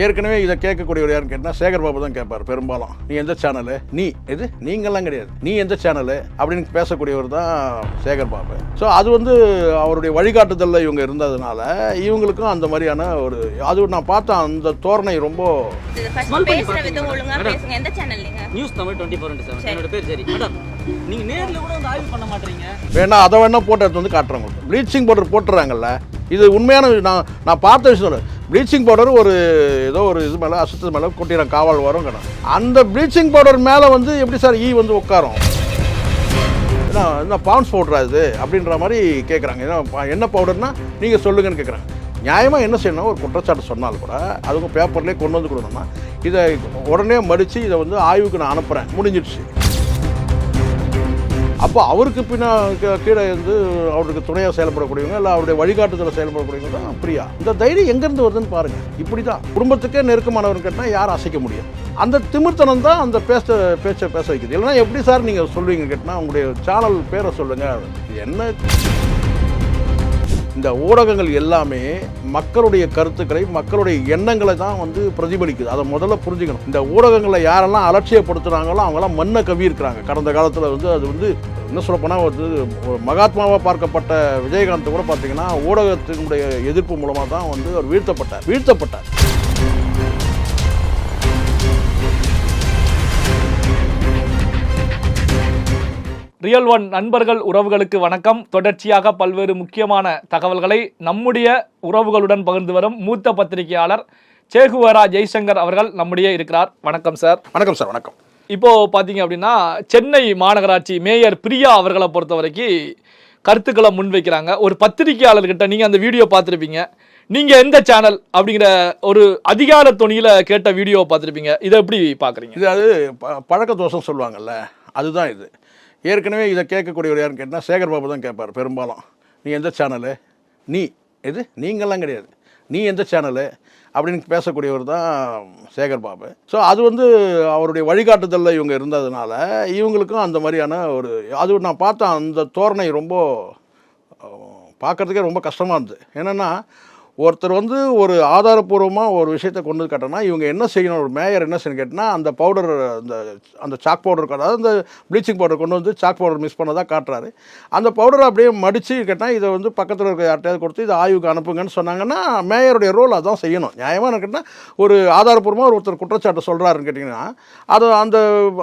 ஏற்கனவே இதை கேட்கக்கூடியவர் யாருன்னு கேட்டால் சேகர் பாபு தான் கேட்பார் பெரும்பாலும். நீ எந்த சேனலு நீ இது நீங்கெல்லாம் கிடையாது. நீ எந்த சேனலு அப்படின்னு பேசக்கூடியவர் தான் சேகர் பாபு. ஸோ அது வந்து அவருடைய வழிகாட்டுதலில் இவங்க இருந்ததுனால இவங்களுக்கும் அந்த மாதிரியான ஒரு அது நான் பார்த்தேன் அந்த தோரணை ரொம்ப வேணா அதை வேணா போட்டு எடுத்து வந்து காட்டுறேன் உங்களுக்கு. ப்ளீச்சிங் பவுடர் போட்டுறாங்கல்ல. இது உண்மையான நான் நான் பார்த்த விஷயம் ப்ளீச்சிங் பவுடர் ஒரு ஏதோ ஒரு இது மேலே அசுத்தது மேலே கொட்டிடும் காவல் வரும் அந்த ப்ளீச்சிங் பவுடர் மேலே வந்து எப்படி சார் ஈ வந்து உட்காரும்? என்ன என்ன பான்ஸ் பவுடரா இது? அப்படின்ற மாதிரி கேட்குறாங்க ஏன்னா என்ன பவுடர்னா நீங்கள் சொல்லுங்கன்னு கேட்குறாங்க நியாயமாக என்ன செய்யணும் ஒரு குற்றச்சாட்டு சொன்னால் கூட அதுங்க பேப்பர்லேயே கொண்டு வந்து கொடுக்கணும்னா இதை உடனே மடித்து இதை வந்து ஆய்வுக்கு நான் அனுப்புகிறேன் முடிஞ்சிடுச்சு. அப்போ அவருக்கு பின்னா கீழே வந்து அவருக்கு துணையாக செயல்படக்கூடியவங்க இல்லை அவருடைய வழிகாட்டுதலில் செயல்படக்கூடியவங்க தான். பிரியா இந்த தைரியம் எங்கேருந்து வருதுன்னு பாருங்கள் இப்படி தான் குடும்பத்துக்கே நெருக்கமானவர் கேட்டால் யார் அசைக்க முடியும் அந்த திமிர்த்தனம் தான் அந்த பேச பேச்சை பேச வைக்குது. இல்லைன்னா எப்படி சார் நீங்கள் சொல்லுவீங்க கேட்டால் உங்களுடைய சேனல் பேரை சொல்லுங்கள் என்ன இந்த ஊடகங்கள் எல்லாமே மக்களுடைய கருத்துக்களை மக்களுடைய எண்ணங்களை தான் வந்து பிரதிபலிக்குது. அதை முதல்ல புரிஞ்சுக்கணும். இந்த ஊடகங்களை யாரெல்லாம் அலட்சியப்படுத்துகிறாங்களோ அவங்களாம் மண்ணை கவி இருக்கிறாங்க. கடந்த காலத்தில் வந்து அது வந்து என்ன சொல்லப்போனால் வந்து ஒரு மகாத்மாவாக பார்க்கப்பட்ட விஜயகாந்த் கூட பார்த்தீங்கன்னா ஊடகத்தினுடைய எதிர்ப்பு மூலமாக தான் வந்து அவர் வீழ்த்தப்பட்டார். வீழ்த்தப்பட்டார். ரியல் ஒன் நண்பர்கள் உறவுகளுக்கு வணக்கம். தொடர்ச்சியாக பல்வேறு முக்கியமான தகவல்களை நம்முடைய உறவுகளுடன் பகிர்ந்து வரும் மூத்த பத்திரிகையாளர் சேகுவரா ஜெய்சங்கர் அவர்கள் நம்முடைய இருக்கிறார். வணக்கம் சார். வணக்கம் சார். வணக்கம். இப்போ பார்த்தீங்க அப்படின்னா சென்னை மாநகராட்சி மேயர் பிரியா அவர்களை பொறுத்த வரைக்கும் கருத்துக்களை முன்வைக்கிறாங்க. ஒரு பத்திரிகையாளர்கிட்ட நீங்கள் அந்த வீடியோ பார்த்துருப்பீங்க. நீங்கள் எந்த சேனல் அப்படிங்கிற ஒரு அதிகார துணியில் கேட்ட வீடியோ பார்த்துருப்பீங்க. இதை எப்படி பார்க்குறீங்க? இது அது ப- பழக்க தோஷம் சொல்லுவாங்கல்ல. அதுதான் இது. ஏற்கனவே இதை கேட்கக்கூடியவர் யாருன்னு கேட்டால் சேகர் பாபு தான் கேட்பார் பெரும்பாலும். நீ எந்த சேனலு நீ இது நீங்கள்லாம் கிடையாது. நீ எந்த சேனலு அப்படின்னு பேசக்கூடியவர் தான் சேகர் பாபு ஸோ அது வந்து அவருடைய வழிகாட்டுதலில் இவங்க இருந்ததுனால இவங்களுக்கும் அந்த மாதிரியான ஒரு அது நான் பார்த்தேன் அந்த தோரணை ரொம்ப பார்க்குறதுக்கே ரொம்ப கஷ்டமாக இருந்தது. என்னென்னா ஒருத்தர் வந்து ஒரு ஆதாரப்பூர்வமாக ஒரு விஷயத்தை கொண்டு வந்து இவங்க என்ன செய்யணும் ஒரு மேயர் என்ன செய்யணும் கேட்டால் அந்த பவுடர் அந்த அந்த சாக் பவுடர் அதாவது அந்த ப்ளீச்சிங் பவுடர் கொண்டு வந்து சாக் பவுடர் மிஸ் பண்ணதாக காட்டுறாரு. அந்த பவுடரை அப்படியே மடித்து கேட்டால் இதை வந்து பக்கத்தில் இருக்க யார்ட்டையாவது கொடுத்து இதை ஆய்வுக்கு அனுப்புங்கன்னு சொன்னாங்கன்னா மேயருடைய ரோல் அதான் செய்யணும். நியாயமாக கேட்டால் ஒரு ஆதாரப்பூர்வமாக ஒருத்தர் குற்றச்சாட்டு சொல்கிறாருன்னு கேட்டிங்கன்னா அதை அந்த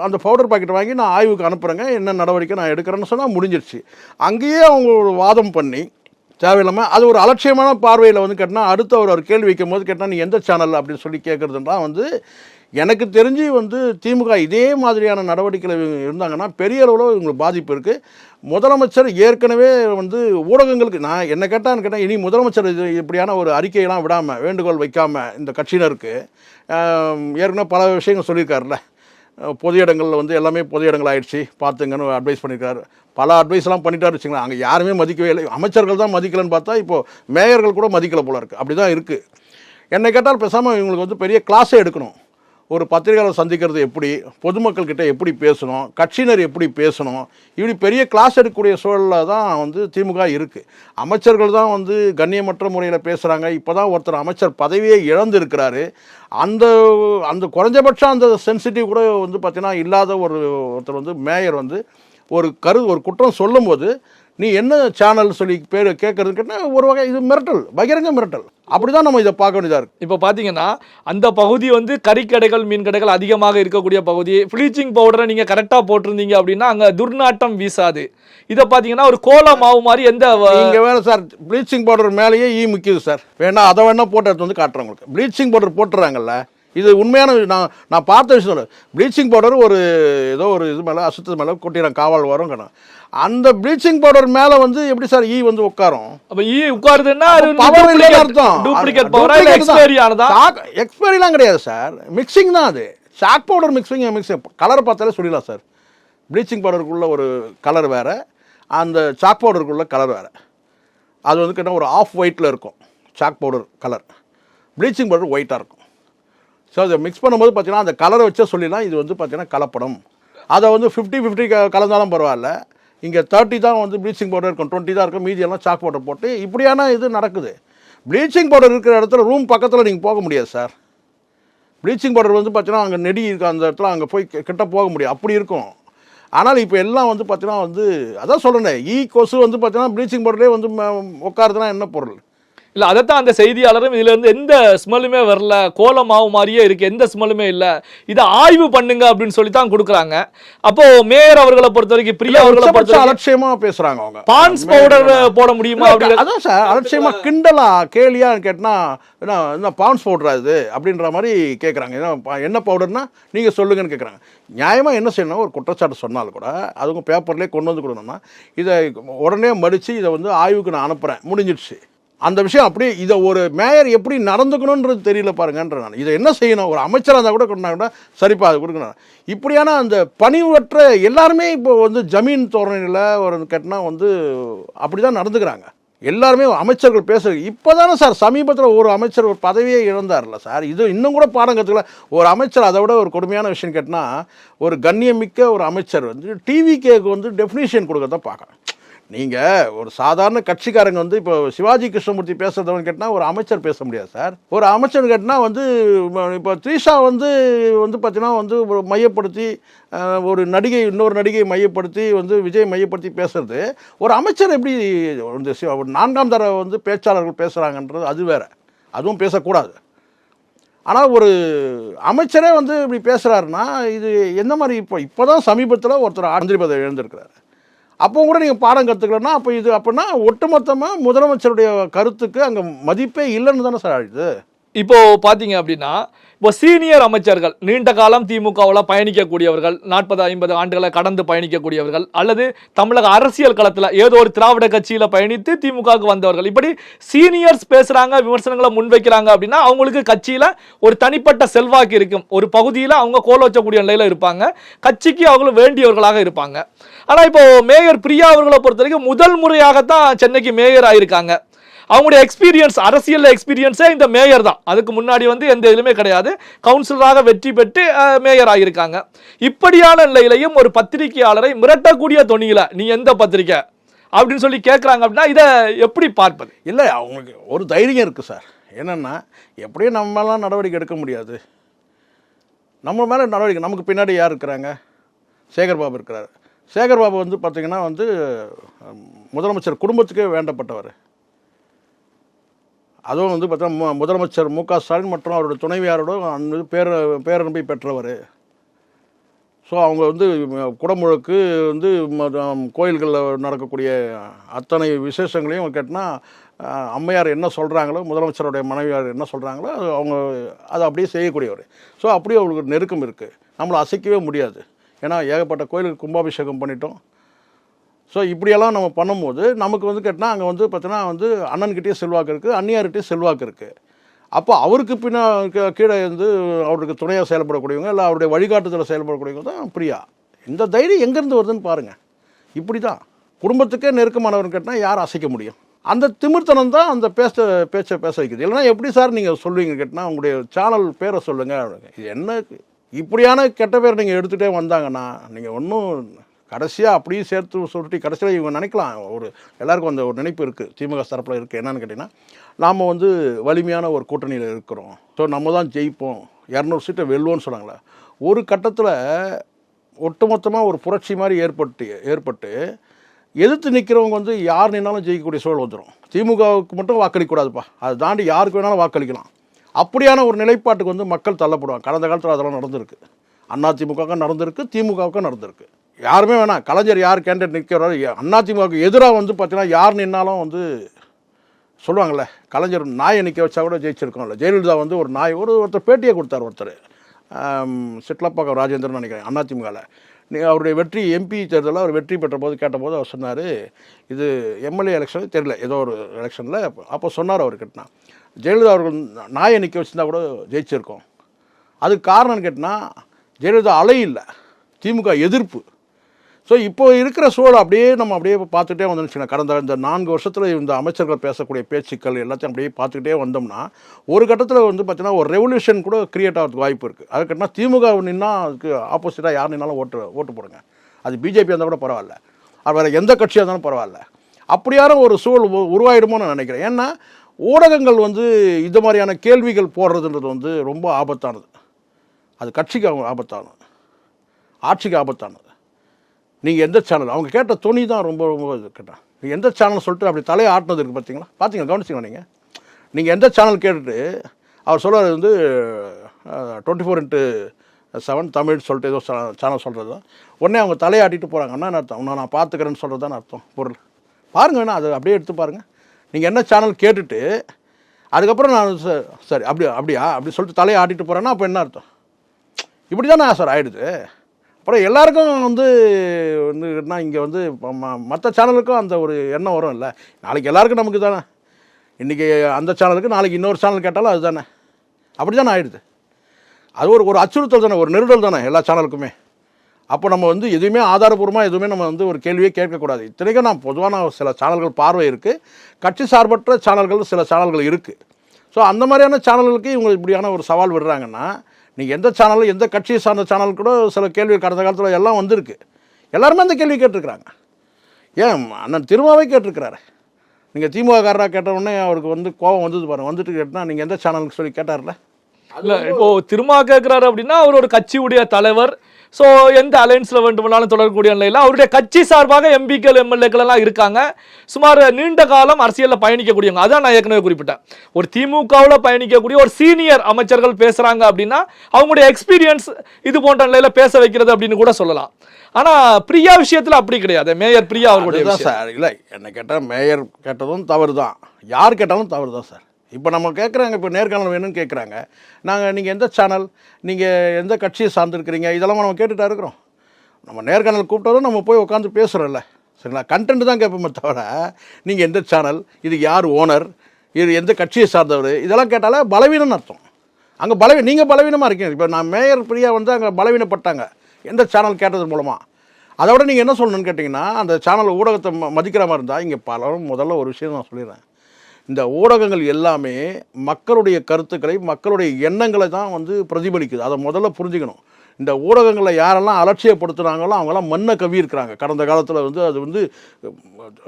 அந்த பவுடர் பாக்கெட் வாங்கி நான் ஆய்வுக்கு அனுப்புகிறேங்க என்ன நடவடிக்கை நான் எடுக்கிறேன்னு சொன்னால் முடிஞ்சிருச்சு. அங்கேயே அவங்க ஒரு வாதம் பண்ணி தேவையில்லாமல் அது ஒரு அலட்சியமான பார்வையில் வந்து கேட்டால் அடுத்து அவர் ஒரு கேள்வி வைக்கும் போது கேட்டால் நீ எந்த சேனல் அப்படின்னு சொல்லி கேட்குறதுன்றான் வந்து எனக்கு தெரிஞ்சு வந்து திமுக இதே மாதிரியான நடவடிக்கைகள் இவங்க இருந்தாங்கன்னா பெரிய அளவில் இவங்களுக்கு பாதிப்பு இருக்குது முதலமைச்சர் ஏற்கனவே வந்து ஊடகங்களுக்கு நான் என்ன கேட்டான்னு கேட்டால் இனி முதலமைச்சர் இது இப்படியான ஒரு அறிக்கையெல்லாம் விடாமல் வேண்டுகோள் வைக்காமல் இந்த கட்சியினருக்கு ஏற்கனவே பல விஷயங்கள் சொல்லியிருக்காருல்ல. பொது இடங்களில் வந்து எல்லாமே பொது இடங்கள் ஆயிடுச்சு பார்த்துங்கன்னு அட்வைஸ் பண்ணியிருக்காரு பல அட்வைஸ்லாம் பண்ணிட்டாரு வச்சுங்களேன் அங்கே யாருமே மதிக்கவே இல்லை. அமைச்சர்கள் தான் மதிக்கலன்னு பார்த்தா இப்போது மேயர்கள் கூட மதிக்கலை போல இருக்குது அப்படி தான் இருக்குது என்னை கேட்டால் பேசாமல் இவங்களுக்கு வந்து பெரிய கிளாஸே எடுக்கணும். ஒரு பத்திரிகையாளர் சந்திக்கிறது எப்படி பொதுமக்கள்கிட்ட எப்படி பேசணும் கட்சியினர் எப்படி பேசணும் இப்படி பெரிய கிளாஸ் எடுக்கக்கூடிய சூழலில் தான் வந்து திமுக இருக்குது அமைச்சர்கள் தான் வந்து கண்ணியமற்ற முறையில் பேசுகிறாங்க இப்போ தான் ஒருத்தர் அமைச்சர் பதவியே இழந்திருக்கிறாரு. அந்த அந்த குறைஞ்சபட்சம் அந்த சென்சிட்டிவ் கூட வந்து பார்த்திங்கன்னா இல்லாத ஒரு ஒருத்தர் வந்து மேயர் வந்து ஒரு கரு ஒரு குற்றம் சொல்லும்போது நீ என்ன சேனல் சொல்லி பேர் கேட்கறது கேட்டால் ஒரு வகை இது மிரட்டல் பகிரங்க மிரட்டல். அப்படி தான் நம்ம இதை பார்க்க வேண்டியதாக இருக்குது இப்போ பார்த்தீங்கன்னா அந்த பகுதி வந்து கறிக்கடைகள் மீன் கடைகள் அதிகமாக இருக்கக்கூடிய பகுதி. ப்ளீச்சிங் பவுடரை நீங்கள் கரெக்டாக போட்டிருந்தீங்க அப்படின்னா அங்கே துர்நாற்றம் வீசாது. இதை பார்த்தீங்கன்னா ஒரு கோல மாவு மாதிரி எந்த இங்கே வேணும் சார் ப்ளீச்சிங் பவுடர் மேலேயே ஈ முக்கியது சார் வேணா அதை வேணா போட்டு எடுத்து வந்து காட்டுறேன் உங்களுக்கு. ப்ளீச்சிங் பவுடர் போட்டுறாங்கல்ல இது உண்மையான நான் நான் பார்த்த விஷயம் ப்ளீச்சிங் பவுடர் ஒரு ஏதோ ஒரு இது மேலே அசுத்தத்து மேலே கொட்டிடுறேன் காவல் வரும் கடை அந்த ப்ளீச்சிங் பவுடர் மேலே வந்து எப்படி சார் ஈ வந்து உட்காரும்? அப்ப ஈ உட்காருதுன்னா அது பவர் இல்லைன்னு அர்த்தம். டூப்ளிகேட் பவரா எக்ஸ்பைரி ஆனதா? எக்ஸ்பைரிலாம் கிடையாது சார். மிக்சிங் தான் அது. Chalk powder mixing mixing colour பார்த்தாலே சொல்லிடலாம் சார். ப்ளீச்சிங் பவுடருக்குள்ள ஒரு கலர் வேறு. அந்த சாக் பவுடருக்குள்ள கலர் வேறு. அது வந்து கேட்டால் ஒரு ஆஃப் ஒயிட்டில் இருக்கும். Chalk powder colour bleaching powder ஒயிட்டாக இருக்கும். ஸோ அதை மிக்ஸ் பண்ணும்போது பார்த்தீங்கன்னா அந்த கலரை வச்சே சொல்லிடலாம். இது வந்து பார்த்தீங்கன்னா கலப்படம். அதை வந்து ஃபிஃப்டி ஃபிஃப்டி கலந்தாலும் பரவாயில்ல. இங்கே தேர்ட்டி தான் வந்து ப்ளீச்சிங் பவுடர் இருக்கும். டுவெண்ட்டி தான் இருக்கும். மீதி எல்லாம் சாக் பவுடர் போட்டு இப்படியான இது நடக்குது. ப்ளீச்சிங் பவுடர் இருக்கிற இடத்துல ரூம் பக்கத்தில் நீங்கள் போக முடியாது சார் ப்ளீச்சிங் பவுடர் வந்து பார்த்தீங்கன்னா அங்கே நெடி இருக்கும் அந்த இடத்துல அங்கே போய் கிட்ட போக முடியும். அப்படி இருக்கும். ஆனால் இப்போ எல்லாம் வந்து பார்த்தீங்கன்னா வந்து அதான் சொல்கிறேன் ஈ கொசு வந்து பார்த்தீங்கன்னா ப்ளீச்சிங் பவுடரே வந்து ம- உட்காருதுன்னா என்ன பொருள்? இல்ல அதைத்தான் அந்த செய்தியாளரும் இதுல இருந்து எந்த ஸ்மெல்லுமே வரல கோல மாவு மாதிரியே இருக்கு எந்த ஸ்மெல்லுமே இல்ல. இதை ஆய்வு பண்ணுங்க அப்படின்னு சொல்லி தான் கொடுக்குறாங்க. அப்போ மேயர் அவர்களை பொறுத்த வரைக்கும் பிரியா அவர்களை பொறுத்த உச்சபட்ச வரைக்கும் அலட்சியமா பேசுறாங்க அவங்க. பான்ஸ் பவுடர் போட முடியுமா இல்ல, அப்படி அதான் சார் அலட்சியமா கிண்டலா கேலியா கேட்டனா என்ன என்ன பான்ஸ் பவுடரா இது அப்படின்ற மாதிரி கேட்குறாங்க என்ன ப- என்ன பவுடர்னா நீங்கள் சொல்லுங்கன்னு கேட்குறாங்க நியாயமாக என்ன செய்யணும் ஒரு குற்றச்சாட்டு சொன்னாலும் கூட அதுவும் பேப்பர்லேயே கொண்டு வந்து கொடுக்கணும்னா இதை உடனே மடித்து இதை வந்து ஆய்வுக்கு நான் அனுப்புகிறேன் முடிஞ்சிடுச்சு. அந்த விஷயம் அப்படியே இதை ஒரு மேயர் எப்படி நடந்துக்கணுன்றது தெரியல பாருங்கன்ற நான். இதை என்ன செய்யணும்? ஒரு அமைச்சராக இருந்தால் கூட கொண்டா கூட சரிப்பா அது கொடுக்கணும். இப்படியான அந்த பணிவற்ற எல்லாருமே இப்போ வந்து ஜமீன் தோரணையில் ஒரு கட்டினா வந்து அப்படி தான் நடந்துக்கிறாங்க. எல்லாருமே அமைச்சர்கள் பேசுறது இப்போ தானே சார் சமீபத்தில் ஒரு அமைச்சர் ஒரு பதவியே இழந்தார்ல சார். இது இன்னும் கூட பாடம் கற்றுக்கல ஒரு அமைச்சர் அதை விட ஒரு கொடுமையான விஷயம் கேட்டினா ஒரு கண்ணியமிக்க ஒரு அமைச்சர் வந்து டிவிகேக்கு வந்து டெஃபினிஷன் கொடுக்கறத பார்க்குறேன் நீங்கள் ஒரு சாதாரண கட்சிக்காரங்க வந்து இப்போ சிவாஜி கிருஷ்ணமூர்த்தி பேசுகிறதவன் கேட்டால் ஒரு அமைச்சர் பேச முடியாது சார். ஒரு அமைச்சர் கேட்டால் வந்து இப்போ த்ரீஷா வந்து வந்து பார்த்தீங்கன்னா வந்து மையப்படுத்தி ஒரு நடிகை இன்னொரு நடிகை மையப்படுத்தி வந்து விஜய் மையப்படுத்தி பேசுறது. ஒரு அமைச்சர் எப்படி வந்து ஒரு நான்காம் தர வந்து பேச்சாளர்கள் பேசுகிறாங்கன்றது அது வேற. அதுவும் பேசக்கூடாது. ஆனால் ஒரு அமைச்சரே வந்து இப்படி பேசுகிறாருன்னா இது எந்த மாதிரி இப்போ இப்போ தான் சமீபத்தில் ஒருத்தர் ஆந்திரி பதவி இழந்திருக்கிறாரு அப்போ கூட நீங்கள் பாடம் கற்றுக்கலன்னா அப்போ இது அப்படின்னா ஒட்டுமொத்தமாக முதலமைச்சருடைய கருத்துக்கு அங்கே மதிப்பே இல்லைன்னு தானே சார் ஆயிடுது? இப்போது பார்த்தீங்க அப்படின்னா இப்போ சீனியர் அமைச்சர்கள் நீண்ட காலம் திமுகவில் பயணிக்கக்கூடியவர்கள் நாற்பது ஐம்பது ஆண்டுகளை கடந்து பயணிக்கக்கூடியவர்கள் அல்லது தமிழக அரசியல் களத்தில் ஏதோ ஒரு திராவிட கட்சியில் பயணித்து திமுகவுக்கு வந்தவர்கள். இப்படி சீனியர்ஸ் பேசுகிறாங்க விமர்சனங்களை முன்வைக்கிறாங்க அப்படின்னா அவங்களுக்கு கட்சியில் ஒரு தனிப்பட்ட செல்வாக்கு இருக்கும். ஒரு பகுதியில் அவங்க கோல் வச்சக்கூடிய நிலையில் இருப்பாங்க. கட்சிக்கு அவங்களும் வேண்டியவர்களாக இருப்பாங்க. ஆனால் இப்போ மேயர் பிரியா அவர்களை பொறுத்த வரைக்கும் முதல் முறையாகத்தான் சென்னைக்கு மேயர் ஆயிருக்காங்க. அவங்களுடைய எக்ஸ்பீரியன்ஸ் அரசியல் எக்ஸ்பீரியன்ஸே இந்த மேயர் தான். அதுக்கு முன்னாடி வந்து எந்த இதுலையுமே கிடையாது. கவுன்சிலராக வெற்றி பெற்று மேயர் ஆகியிருக்காங்க இப்படியான நிலையிலையும் ஒரு பத்திரிகையாளரை மிரட்டக்கூடிய துணியில் நீ எந்த பத்திரிக்கை? அப்படின்னு சொல்லி கேட்குறாங்க அப்படின்னா இதை எப்படி பார்ப்பது? இல்லை அவங்களுக்கு ஒரு தைரியம் இருக்குது சார். என்னென்னா எப்படியும் நம்ம மேலாம் நடவடிக்கை எடுக்க முடியாது. நம்ம மேலே நடவடிக்கை நமக்கு பின்னாடி யார் இருக்கிறாங்க? சேகர் பாபு இருக்கிறார். சேகர் பாபு வந்து பார்த்திங்கன்னா வந்து முதலமைச்சர் குடும்பத்துக்கே வேண்டப்பட்டவர். அதுவும் வந்து பார்த்தா மு- முதலமைச்சர் மு க ஸ்டாலின் மற்றும் அவருடைய துணைவியாரோட அந்த பேர பேரன்பை பெற்றவர். ஸோ அவங்க வந்து குடமுழுக்கு வந்து கோயில்களில் நடக்கக்கூடிய அத்தனை விசேஷங்களையும் கேட்டினா அம்மையார் என்ன சொல்கிறாங்களோ முதலமைச்சருடைய மனைவியார் என்ன சொல்கிறாங்களோ அது அவங்க அதை அப்படியே செய்யக்கூடியவர். ஸோ அப்படியே அவங்களுக்கு நெருக்கம் இருக்குது நம்மளை அசைக்கவே முடியாது. ஏன்னா ஏகப்பட்ட கோயிலுக்கு கும்பாபிஷேகம் பண்ணிட்டோம். ஸோ இப்படியெல்லாம் நம்ம பண்ணும்போது நமக்கு வந்து கேட்டால் அங்கே வந்து பார்த்தீங்கன்னா வந்து அண்ணன்கிட்டயும் செல்வாக்கு இருக்குது அண்ணியார்கிட்டயும் செல்வாக்கு இருக்குது அப்போ அவருக்கு பின்னா கீழே வந்து அவருக்கு துணையாக செயல்படக்கூடியவங்க இல்லை அவருடைய வழிகாட்டுதலில் செயல்படக்கூடியவங்க தான் பிரியா. இந்த தைரியம் எங்கேருந்து வருதுன்னு பாருங்கள் இப்படி தான் குடும்பத்துக்கே நெருக்கமானவர்னு கேட்டால் யார் அசைக்க முடியும். அந்த திமிர்த்தனம் தான் அந்த பேச பேச்சை பேச வைக்குது. இல்லைன்னா எப்படி சார் நீங்கள் சொல்லுவீங்க கேட்டால் உங்களுடைய சேனல் பேரை சொல்லுங்கள் இது என்ன இப்படியான கெட்ட பேர் நீங்கள் எடுத்துகிட்டே வந்தாங்கன்னா நீங்கள் ஒன்றும் கடைசியாக அப்படியே சேர்த்து சொல்லிட்டு கடைசியில் இவங்க நினைக்கலாம். ஒரு எல்லாருக்கும் அந்த ஒரு நினைப்பு இருக்குது திமுக தரப்பில் இருக்குது என்னன்னு கேட்டிங்கன்னா நாம் வந்து வலிமையான ஒரு கூட்டணியில் இருக்கிறோம். ஸோ நம்ம தான் ஜெயிப்போம். இரநூறு சீட்டை வெல்வோன்னு சொன்னாங்களே ஒரு கட்டத்தில் ஒட்டுமொத்தமாக ஒரு புரட்சி மாதிரி ஏற்பட்டு ஏற்பட்டு எதிர்த்து நிற்கிறவங்க வந்து யார் நின்னாலும் ஜெயிக்கக்கூடிய சூழல் வந்துடும் திமுகவுக்கு மட்டும் வாக்களிக்கக்கூடாதுப்பா. அதை தாண்டி யாருக்கு வேணாலும் வாக்களிக்கலாம். அப்படியான ஒரு நிலைப்பாட்டுக்கு வந்து மக்கள் தள்ளப்படுவாங்க. கடந்த காலத்தில் அதெல்லாம் நடந்திருக்கு. அண்ணா திமுகவுக்கும் நடந்திருக்கு திமுகவுக்கும் நடந்திருக்கு. யாருமே வேணாம். கலைஞர் யார் கேண்டிடேட் நிற்கிறாரோ அண்ணா எதிராக வந்து பார்த்தீங்கன்னா யார் நின்னாலும் வந்து சொல்லுவாங்கள்ல கலைஞர் நாயை நிற்க வச்சா கூட ஜெயிச்சிருக்கோம்ல. ஜெயலலிதா வந்து ஒரு நாய் ஒரு ஒருத்தர் பேட்டியை கொடுத்தார் ஒருத்தர். சிட்லப்பாக்கம் ராஜேந்திரன் நினைக்கிறேன் அதிமுகவில் நீ அவருடைய வெற்றி எம்பி தேர்தலில் அவர் வெற்றி பெற்ற போது கேட்டபோது அவர் சொன்னார் இது எம்எல்ஏ எலெக்ஷன் தெரியல. ஏதோ ஒரு எலெக்ஷனில் அப்போ சொன்னார் அவர் கேட்டினா ஜெயலலிதா அவர்கள் நாயை நிற்க வச்சிருந்தா கூட ஜெயிச்சிருக்கோம். அதுக்கு காரணம்னு கேட்டினா ஜெயலலிதா அலை இல்லை. திமுக எதிர்ப்பு. ஸோ இப்போ இருக்கிற சூழல் அப்படியே நம்ம அப்படியே பார்த்துட்டே வந்தோம்னு கடந்த இந்த நான்கு வருஷத்தில் இந்த அமைச்சர்கள் பேசக்கூடிய பேச்சுக்கள் எல்லாத்தையும் அப்படியே பார்த்துக்கிட்டே வந்தோம்னா ஒரு கட்டத்தில் வந்து பார்த்தீங்கன்னா ஒரு ரெவல்யூஷன் கூட கிரியேட் ஆகிறதுக்கு வாய்ப்பு இருக்குது அது கட்டினா திமுக நின்னா அதுக்கு ஆப்போசிட்டாக யார் நின்னாலும் ஓட்டு ஓட்டு போடுங்க. அது பிஜேபி இருந்தால் கூட பரவாயில்ல. அது வேறு எந்த கட்சியாக இருந்தாலும் பரவாயில்ல. அப்படியான ஒரு சூழல் உருவாயிடுமோ நான் நினைக்கிறேன். ஏன்னா ஊடகங்கள் வந்து இந்த மாதிரியான கேள்விகள் போடுறதுன்றது வந்து ரொம்ப ஆபத்தானது. அது கட்சிக்கு அவங்க ஆபத்தானது. ஆட்சிக்கு ஆபத்தானது. நீங்கள் எந்த சேனல் அவங்க கேட்ட துணி தான் ரொம்ப ரொம்ப இது கேட்டான் நீங்கள் எந்த சேனல் சொல்லிட்டு அப்படி தலையை ஆட்டினது இருக்குது பார்த்தீங்களா பார்த்தீங்களா கவனிச்சிங்களா நீங்கள் நீங்கள் எந்த சேனல் கேட்டுட்டு அவர் சொல்கிறது வந்து twenty four into seven Tamil சொல்லிட்டு ஏதோ சேனல் சொல்கிறது தான் உடனே அவங்க தலையாட்டிட்டு போகிறாங்கன்னா அர்த்தம்? நான் நான் பார்த்துக்கிறேன்னு சொல்கிறது தான் அர்த்தம் பொருள். பாருங்கள் வேணா அதை அப்படியே எடுத்து பாருங்கள் நீங்கள் என்ன சேனல் கேட்டுட்டு அதுக்கப்புறம் நான் சரி அப்படி அப்படியா அப்படி சொல்லிட்டு தலையை ஆட்டிட்டு போகிறேன்னா அப்போ என்ன அர்த்தம்? இப்படி தானே சார் ஆகிடுது அப்புறம் எல்லாருக்கும் வந்து வந்துன்னா இங்கே வந்து மற்ற சேனலுக்கும் அந்த ஒரு எண்ணம் வரும் இல்லை. நாளைக்கு எல்லாருக்கும் நமக்கு தானே. இன்றைக்கி அந்த சேனலுக்கு நாளைக்கு இன்னொரு சேனல் கேட்டாலும் அதுதானே அப்படி தானே ஆயிடுது. அது ஒரு ஒரு அச்சுறுத்தல் தானே ஒரு நெருடல் தானே எல்லா சேனலுக்குமே அப்போ நம்ம வந்து எதுவுமே ஆதாரபூர்வமாக எதுவுமே நம்ம வந்து ஒரு கேள்வியே கேட்கக்கூடாது. இத்தனைக்கும் நான் பொதுவான சில சேனல்கள் பார்வை இருக்குது கட்சி சார்பற்ற சேனல்கள் சில சேனல்கள் இருக்குது ஸோ அந்த மாதிரியான சேனல்களுக்கு இவங்க இப்படியான ஒரு சவால் விடுறாங்கன்னா நீங்கள் எந்த சேனலும் எந்த கட்சியை சார்ந்த சேனல் கூட சில கேள்வி கடந்த காலத்தில் எல்லாம் வந்திருக்கு. எல்லாருமே அந்த கேள்வி கேட்டிருக்கிறாங்க. ஏன் அண்ணன் திருமாவே கேட்டிருக்கிறாரு. நீங்கள் திமுககாரராக கேட்ட உடனே அவருக்கு வந்து கோபம் வந்தது பாருங்க. வந்துட்டு கேட்டால் நீங்கள் எந்த சேனலுக்கு சொல்லி கேட்டார்ல? இல்லை இப்போ திருமா கேட்குறாரு அப்படின்னா அவர் ஒரு கட்சியுடைய தலைவர் ஸோ எந்த அலைன்ஸ்ல வேண்டுமானாலும் தொடரக்கூடிய நிலையில் அவருடைய கட்சி சார்பாக எம்பிக்கள் எம்எல்ஏக்கள் எல்லாம் இருக்காங்க. சுமார் நீண்ட காலம் அரசியலில் பயணிக்கக்கூடியவங்க. அதான் நான் ஏற்கனவே குறிப்பிட்டேன். ஒரு திமுகவில் பயணிக்கக்கூடிய ஒரு சீனியர் அமைச்சர்கள் பேசுறாங்க அப்படின்னா அவங்களுடைய எக்ஸ்பீரியன்ஸ் இது போன்ற நிலையில பேச வைக்கிறது அப்படின்னு கூட சொல்லலாம். ஆனா பிரியா விஷயத்துல அப்படி கிடையாது. மேயர் பிரியா அவர்களுடைய. சார். இல்லை என்ன கேட்டால் மேயர் கேட்டதும் தவறு தான் யார் கேட்டாலும் தவறு தான் சார். இப்போ நம்ம கேட்குறாங்க இப்போ நேர்காணல் வேணும்னு கேட்குறாங்க. நாங்கள் நீங்கள் எந்த சேனல் நீங்கள் எந்த கட்சியை சார்ந்திருக்கிறீங்க? இதெல்லாம் நம்ம கேட்டுட்டா இருக்கிறோம். நம்ம நேர்காணல் கூப்பிட்டாலும் நம்ம போய் உட்காந்து பேசுகிறோம்ல சரிங்களா? கண்டென்ட் தான் கேட்போமே தவிர நீங்கள் எந்த சேனல் இது யார் ஓனர் இது எந்த கட்சியை சார்ந்தவர் இதெல்லாம் கேட்டாலே பலவீனம்னு அர்த்தம். அங்கே பலவீ நீங்கள் பலவீனமாக இருக்கீங்க. இப்போ நான் மேயர் பிரியா வந்து அங்கே பலவீனப்பட்டாங்க. எந்த சேனல் கேட்டது மூலமாக அதை விட நீங்கள் என்ன சொல்லணும்னு கேட்டிங்கன்னா அந்த சேனல் ஊடகத்தை மதிக்கிற மாதிரி இருந்தால் இங்கே பலரும் முதல்ல ஒரு விஷயம் நான் சொல்லிடுறேன். இந்த ஊடகங்கள் எல்லாமே மக்களுடைய கருத்துக்களை மக்களுடைய எண்ணங்களை தான் வந்து பிரதிபலிக்குது. அதை முதல்ல புரிஞ்சுக்கணும். இந்த ஊடகங்களை யாரெல்லாம் அலட்சியப்படுத்துனாங்களோ அவங்கெல்லாம் மண்ணை கவி இருக்கிறாங்க கடந்த காலத்தில் வந்து அது வந்து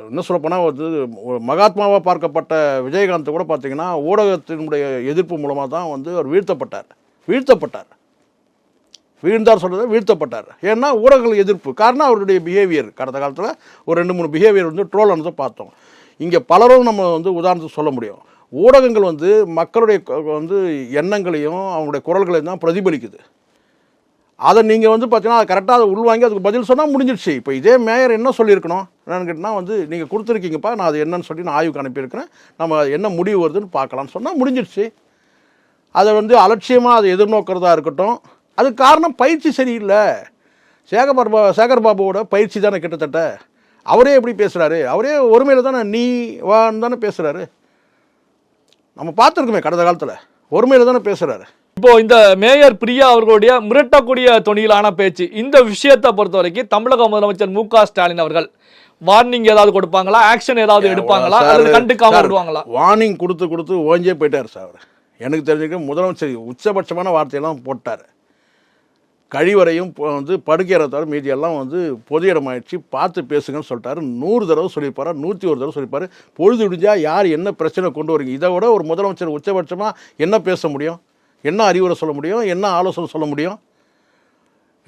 என்ன சொல்லப்போனால் வந்து ஒரு மகாத்மாவாக பார்க்கப்பட்ட விஜயகாந்த் கூட பார்த்தீங்கன்னா ஊடகத்தினுடைய எதிர்ப்பு மூலமாக தான் வந்து அவர் வீழ்த்தப்பட்டார். வீழ்த்தப்பட்டார். வீழ்ந்தார் சொல்கிறத வீழ்த்தப்பட்டார். ஏன்னா ஊடகங்கள் எதிர்ப்பு. காரணம் அவருடைய பிஹேவியர் கடந்த காலத்தில் ஒரு ரெண்டு மூணு பிஹேவியர் வந்து ட்ரோல் ஆனதை பார்த்தோம். இங்கே பலரும் நம்ம வந்து உதாரணத்துக்கு சொல்ல முடியும். ஊடகங்கள் வந்து மக்களுடைய வந்து எண்ணங்களையும் அவங்களுடைய குரல்களையும் தான் பிரதிபலிக்குது. அதை நீங்கள் வந்து பார்த்தீங்கன்னா அதை கரெக்டாக அதை உள்வாங்கி அதுக்கு பதில் சொன்னால் முடிஞ்சிடுச்சு இப்போ இதே மேயர் என்ன சொல்லியிருக்கணும்? என்னன்னு கேட்டால் வந்து நீங்கள் கொடுத்துருக்கீங்கப்பா நான் அது என்னன்னு சொல்லி நான் ஆய்வுக்கு அனுப்பியிருக்கிறேன். நம்ம அது என்ன முடிவு வருதுன்னு பார்க்கலாம்னு சொன்னால் முடிஞ்சிடுச்சு அதை வந்து அலட்சியமாக அதை எதிர்நோக்கிறதா இருக்கட்டும். அதுக்கு காரணம் பயிற்சி சரியில்லை. சேகர் பாபு சேகர் பாபுவோட பயிற்சி தானே கிட்டத்தட்ட. அவரே எப்படி பேசுகிறாரு அவரே ஒருமையில் தானே நீ வான்னு தானே பேசுகிறாரு நம்ம பார்த்துருக்கோமே கடந்த காலத்தில். ஒருமையில் தானே பேசுகிறாரு இப்போ இந்த மேயர் பிரியா அவர்களுடைய மிரட்டக்கூடிய தொனியிலான பேச்சு இந்த விஷயத்தை பொறுத்த வரைக்கும் தமிழக முதலமைச்சர் மு க ஸ்டாலின் அவர்கள் வார்னிங் ஏதாவது கொடுப்பாங்களா? ஆக்ஷன் ஏதாவது எடுப்பாங்களா? அல்லது கண்டுக்காம விடுவாங்களா? வார்னிங் கொடுத்து கொடுத்து ஓஞ்சே போயிட்டார் சார் அவர். எனக்கு தெரிஞ்சுக்க முதலமைச்சர் உச்சபட்சமான வார்த்தையெல்லாம் போட்டார். கழிவறையும் வந்து படுக்கையறை தவிர மீதியெல்லாம் வந்து பொது இடமாயிடுச்சு பார்த்து பேசுங்கன்னு சொல்லிட்டாரு. நூறு தடவை சொல்லியிருப்பாரு. நூற்றி ஒரு தடவை சொல்லியிருப்பாரு. பொழுது விடிஞ்சா யார் என்ன பிரச்சனை கொண்டு வரீங்க? இதை விட ஒரு முதலமைச்சர் உச்சபட்சமாக என்ன பேச முடியும்? என்ன அறிவுரை சொல்ல முடியும்? என்ன ஆலோசனை சொல்ல முடியும்?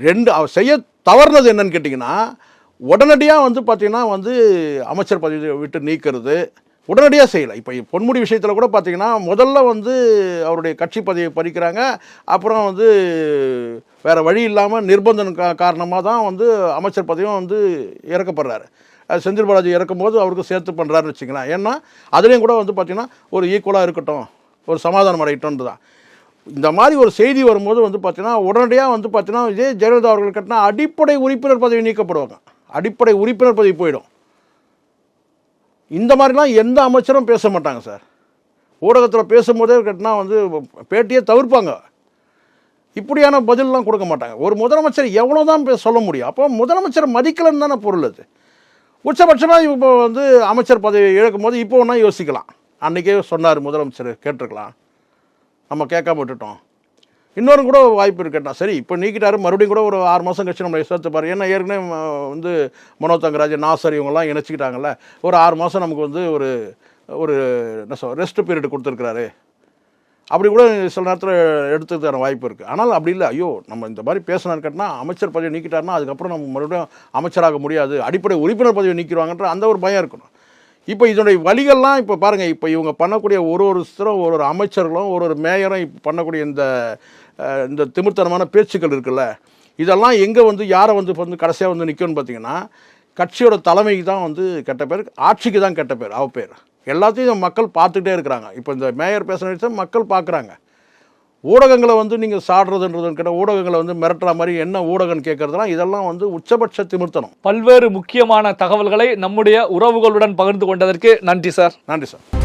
ரெண்டு அவர் செய்ய தவறுனது என்னன்னு கேட்டிங்கன்னா உடனடியாக வந்து பார்த்திங்கன்னா வந்து அமைச்சர் பதவியை விட்டு நீக்கிறது. உடனடியாக செய்யலை. இப்போ பொன்முடி விஷயத்தில் கூட பார்த்திங்கன்னா முதல்ல வந்து அவருடைய கட்சி பதவியை பறிக்கிறாங்க. அப்புறம் வந்து வேறு வழி இல்லாமல் நிர்பந்தம் கா காரணமாக தான் வந்து அமைச்சர் பதவியும் வந்து இறக்கப்படுறாரு. செந்தில் பாலாஜி இறக்கும்போது அவருக்கு சேர்த்து பண்ணுறாருன்னு வச்சுக்கலாம் ஏன்னா அதுலேயும் கூட வந்து பார்த்திங்கன்னா ஒரு ஈக்குவலாக இருக்கட்டும் ஒரு சமாதானம் அடையட்டும்னு தான். இந்த மாதிரி ஒரு செய்தி வரும்போது வந்து பார்த்திங்கன்னா உடனடியாக வந்து பார்த்திங்கன்னா இதே ஜெயலலிதா அவர்கள் கட்டினா அடிப்படை உறுப்பினர் பதவி நீக்கப்படுவாங்க. அடிப்படை உறுப்பினர் பதவி போயிடும். இந்த மாதிரிலாம் எந்த அமைச்சரும் பேச மாட்டாங்க சார். ஊடகத்தில் பேசும்போதே கட்டினா வந்து பேட்டியே தவிர்ப்பாங்க. இப்படியான பதிலெலாம் கொடுக்க மாட்டாங்க. ஒரு முதலமைச்சர் எவ்வளோ தான் சொல்ல முடியும். அப்போ முதலமைச்சர் மதிக்கலன்னு தானே பொருள் அது. உச்சபட்சமாக இப்போ வந்து அமைச்சர் பதவி இழக்கும் போது இப்போ ஒன்றா யோசிக்கலாம். அன்றைக்கே சொன்னார் முதலமைச்சர் கேட்டிருக்கலாம். நம்ம கேட்காம விட்டுட்டோம். இன்னொரு கூட வாய்ப்பு இருக்கட்டா. சரி இப்போ நீக்கிட்டாரு. மறுபடியும் கூட ஒரு ஆறு மாதம் கழிச்சு நம்மளை சேர்த்துப்பாரு ஏன்னா ஏற்கனவே வந்து மனோ தங்கராஜ் நாசர் இவங்கெல்லாம் இணைச்சிக்கிட்டாங்கல்ல. ஒரு ஆறு மாதம் நமக்கு வந்து ஒரு ஒரு என்ன சொல் ரெஸ்ட் பீரியட் கொடுத்துருக்குறாரு. அப்படி கூட சில நேரத்தில் எடுத்துக்கிற வாய்ப்பு இருக்குது ஆனால் அப்படி இல்லை. ஐயோ நம்ம இந்த மாதிரி பேசினான்னு கேட்டினா அமைச்சர் பதவி நீக்கிட்டாருன்னா அதுக்கப்புறம் நம்ம மறுபடியும் அமைச்சராக முடியாது. அடிப்படை உறுப்பினர் பதவி நீக்கிடுவாங்கன்ற அந்த ஒரு பயம் இருக்கணும். இப்போ இதனுடைய வழிகள்லாம் இப்போ பாருங்கள் இப்போ இவங்க பண்ணக்கூடிய ஒரு ஒரு சிறம் ஒரு ஒரு அமைச்சர்களும் ஒரு ஒரு மேயரும் இப்போ பண்ணக்கூடிய இந்த இந்த திமிர்த்தனமான பேச்சுக்கள் இருக்குல்ல. இதெல்லாம் எங்கே வந்து யாரை வந்து இப்போ வந்து கடைசியாக வந்து நிற்கும்னு பார்த்தீங்கன்னா கட்சியோட தலைமைக்கு தான் வந்து கெட்ட பேர் ஆட்சிக்கு தான் கெட்ட பேர் அவ பேர். எல்லாத்தையும் மக்கள் பார்த்துக்கிட்டே இருக்கிறாங்க. இப்போ இந்த மேயர் பேசுகிற மக்கள் பார்க்குறாங்க. ஊடகங்களை வந்து நீங்கள் சாடுறதுன்றது கிட்ட ஊடகங்களை வந்து மிரட்டுற மாதிரி என்ன ஊடகம்னு கேட்குறதுலாம் இதெல்லாம் வந்து உச்சபட்ச திமிர்த்தனம். பல்வேறு முக்கியமான தகவல்களை நம்முடைய உறவுகளுடன் பகிர்ந்து கொண்டதற்கு நன்றி சார். நன்றி சார்.